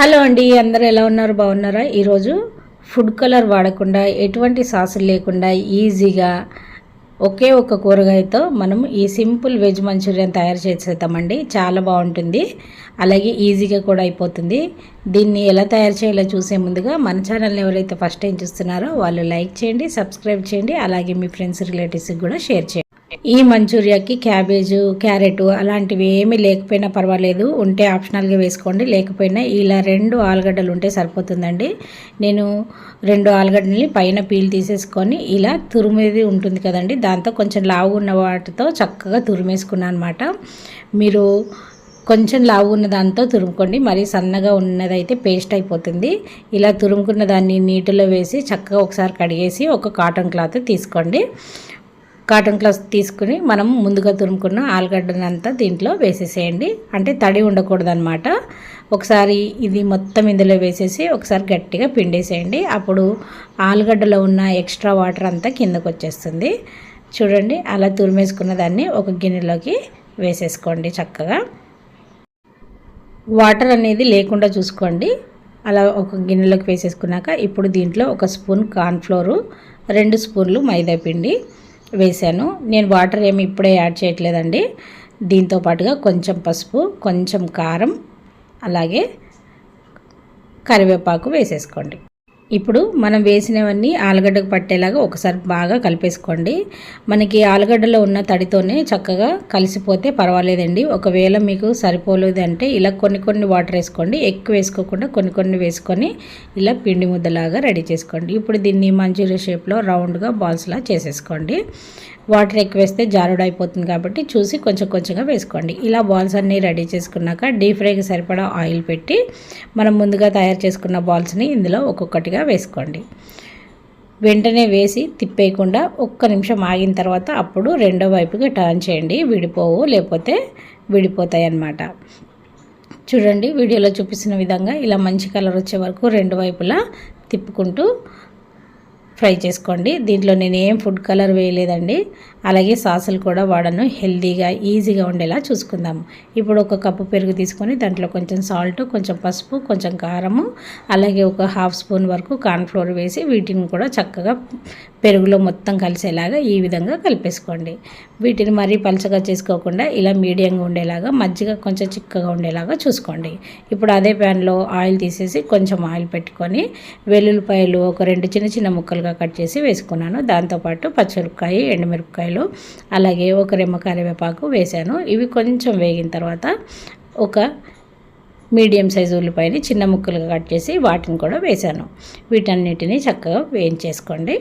Hello అండి అందరూ ఎలా ఉన్నారు? బాగున్నారా? ఈరోజు ఫుడ్ కలర్ వాడకుండా ఎటువంటి సాసులు లేకుండా ఈజీగా ఒకే ఒక కూరగాయతో మనం ఈ సింపుల్ వెజ్ మంచూరియన్ తయారు చేసేద్దామండి. చాలా బాగుంటుంది. అలాగే ఈజీగా కూడా అయిపోతుంది. దీన్ని ఎలా తయారు చేయాలో చూసే ముందుగా మన ఛానల్ని ఎవరైతే ఫస్ట్ టైం చూస్తున్నారో వాళ్ళు లైక్ చేయండి సబ్స్క్రైబ్ చేయండి. అలాగే మీ ఫ్రెండ్స్ రిలేటివ్స్కి కూడా షేర్ చేయండి. ఈ మంచూరియాకి క్యాబేజు క్యారెట్ అలాంటివి ఏమీ లేకపోయినా పర్వాలేదు. ఉంటే ఆప్షనల్గా వేసుకోండి. లేకపోయినా ఇలా రెండు ఆలుగడ్డలు ఉంటే సరిపోతుందండి. నేను రెండు ఆలుగడ్డని పైన పీల్ తీసేసుకొని ఇలా తురిమేది ఉంటుంది కదండి. దాంతో కొంచెం లావు ఉన్న వాటితో చక్కగా తురిమేసుకున్నాను అనమాట మీరు కొంచెం లావు ఉన్న దాంతో తురుముకోండి. మరీ సన్నగా ఉన్నదైతే పేస్ట్ అయిపోతుంది. ఇలా తురుముకున్న దాన్ని నీటిలో వేసి చక్కగా ఒకసారి కడిగేసి ఒక కాటన్ క్లాత్ తీసుకోండి. కాటన్ క్లాత్ తీసుకుని మనం ముందుగా తురుముకున్న ఆలుగడ్డనంతా దీంట్లో వేసేసేయండి. అంటే తడి ఉండకూడదు అనమాట ఒకసారి ఇది మొత్తం ఇందులో వేసేసి ఒకసారి గట్టిగా పిండేసేయండి. అప్పుడు ఆలుగడ్డలో ఉన్న ఎక్స్ట్రా వాటర్ అంతా కిందకు వచ్చేస్తుంది చూడండి అలా తురిమేసుకున్న దాన్ని ఒక గిన్నెలోకి వేసేసుకోండి చక్కగా. వాటర్ అనేది లేకుండా చూసుకోండి. అలా ఒక గిన్నెలోకి వేసేసుకున్నాక ఇప్పుడు దీంట్లో ఒక స్పూన్ కార్న్ఫ్లోరు రెండు స్పూన్లు మైదా పిండి వేసాను నేను వాటర్ ఏమి ఇప్పుడే యాడ్ చేయట్లేదండి. దీంతో పాటుగా కొంచెం పసుపు కొంచెం కారం అలాగే కరివేపాకు వేసేసుకోండి. ఇప్పుడు మనం వేసినవన్నీ ఆలుగడ్డకు పట్టేలాగా ఒకసారి బాగా కలిపేసుకోండి. మనకి ఆలుగడ్డలో ఉన్న తడితోనే చక్కగా కలిసిపోతే పర్వాలేదండి. ఒకవేళ మీకు సరిపోలేదు అంటే ఇలా కొన్ని కొన్ని వాటర్ వేసుకోండి. ఎక్కువ వేసుకోకుండా కొన్ని కొన్ని వేసుకొని ఇలా పిండి ముద్దలాగా రెడీ చేసుకోండి. ఇప్పుడు దీన్ని మంచూరియా షేప్లో రౌండ్గా బాల్స్లా చేసేసుకోండి. వాటర్ ఎక్కువ వేస్తే జారుడు అయిపోతుంది కాబట్టి చూసి కొంచెం కొంచెంగా వేసుకోండి. ఇలా బాల్స్ అన్నీ రెడీ చేసుకున్నాక డీప్ ఫ్రైకి సరిపడా ఆయిల్ పెట్టి మనం ముందుగా తయారు చేసుకున్న బాల్స్ని ఇందులో ఒక్కొక్కటిగా వేసుకోండి. వెంటనే వేసి తిప్పేయకుండా ఒక్క నిమిషం ఆగిన తర్వాత అప్పుడు రెండో వైపుకి టర్న్ చేయండి. విడిపోవు లేకపోతే విడిపోతాయి అన్నమాట చూడండి వీడియోలో చూపిస్తున్న విధంగా ఇలా మంచి కలర్ వచ్చే వరకు రెండు వైపులా తిప్పుకుంటూ ఫ్రై చేసుకోండి. దీంట్లో నేను ఏం ఫుడ్ కలర్ వేయలేదండి. అలాగే సాసులు కూడా వాడను. హెల్తీగా ఈజీగా ఉండేలా చూసుకుందాము. ఇప్పుడు ఒక కప్పు పెరుగు తీసుకొని దాంట్లో కొంచెం సాల్ట్ కొంచెం పసుపు కొంచెం కారము అలాగే ఒక హాఫ్ స్పూన్ వరకు కార్న్ఫ్లోర్ వేసి వీటిని కూడా చక్కగా పెరుగులో మొత్తం కలిసేలాగా ఈ విధంగా కలిపేసుకోండి. వీటిని మరీ పలచగా చేసుకోకుండా ఇలా మీడియంగా ఉండేలాగా మజ్జిగ కొంచెం చిక్కగా ఉండేలాగా చూసుకోండి. ఇప్పుడు అదే ప్యాన్లో ఆయిల్ తీసేసి కొంచెం ఆయిల్ పెట్టుకొని వెల్లుల్లిపాయలు ఒక రెండు చిన్న చిన్న ముక్కలుగా కట్ చేసి వేసుకున్నాను. దాంతోపాటు పచ్చిమిరపకాయ ఎండుమిరపకాయలు అలాగే ఒక రెమ్మ కరివేపాకు వేశాను. ఇవి కొంచెం వేగిన తర్వాత ఒక మీడియం సైజు ఉల్లిపాయని చిన్న ముక్కలుగా కట్ చేసి వాటిని కూడా వేశాను. వీటన్నిటిని చక్కగా వేయించేసుకోండి.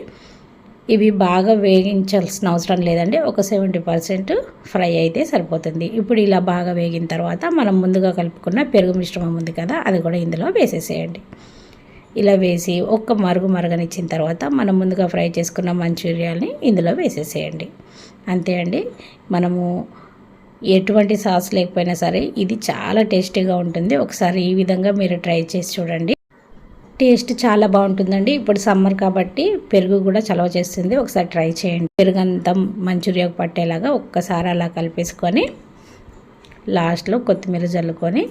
ఇవి బాగా వేగించాల్సిన అవసరం లేదండి. ఒక సెవెంటీ పర్సెంట్ ఫ్రై అయితే సరిపోతుంది. ఇప్పుడు ఇలా బాగా వేగిన తర్వాత మనం ముందుగా కలుపుకున్న పెరుగు మిశ్రమం ఉంది కదా అది కూడా ఇందులో వేసేసేయండి. ఇలా వేసి ఒక్క మరుగు మరగనిచ్చిన తర్వాత మనం ముందుగా ఫ్రై చేసుకున్న మంచూరియాల్ని ఇందులో వేసేసేయండి. అంతే అండి. మనము ఎటువంటి సాస్ లేకపోయినా సరే ఇది చాలా టేస్టీగా ఉంటుంది. ఒకసారి ఈ విధంగా మీరు ట్రై చేసి చూడండి. టేస్ట్ చాలా బాగుంటుందండి. ఇప్పుడు సమ్మర్ కాబట్టి పెరుగు కూడా చలవ చేస్తుంది. ఒకసారి ట్రై చేయండి. పెరుగు అంతా మంచూరియాకు పట్టేలాగా ఒక్కసారి అలా కలిపేసుకొని లాస్ట్లో కొత్తిమీర జల్లుకొని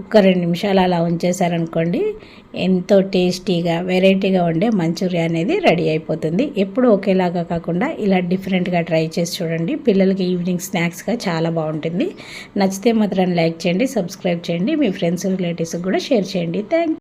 ఒక రెండు నిమిషాలు అలా ఉంచేసారనుకోండి ఎంతో టేస్టీగా వెరైటీగా ఉండే మంచూరియా అనేది రెడీ అయిపోతుంది. ఎప్పుడు ఒకేలాగా కాకుండా ఇలా డిఫరెంట్గా ట్రై చేసి చూడండి. పిల్లలకి ఈవినింగ్ స్నాక్స్గా చాలా బాగుంటుంది. నచ్చితే మాత్రం లైక్ చేయండి సబ్స్క్రైబ్ చేయండి. మీ ఫ్రెండ్స్ రిలేటివ్స్కి కూడా షేర్ చేయండి. థ్యాంక్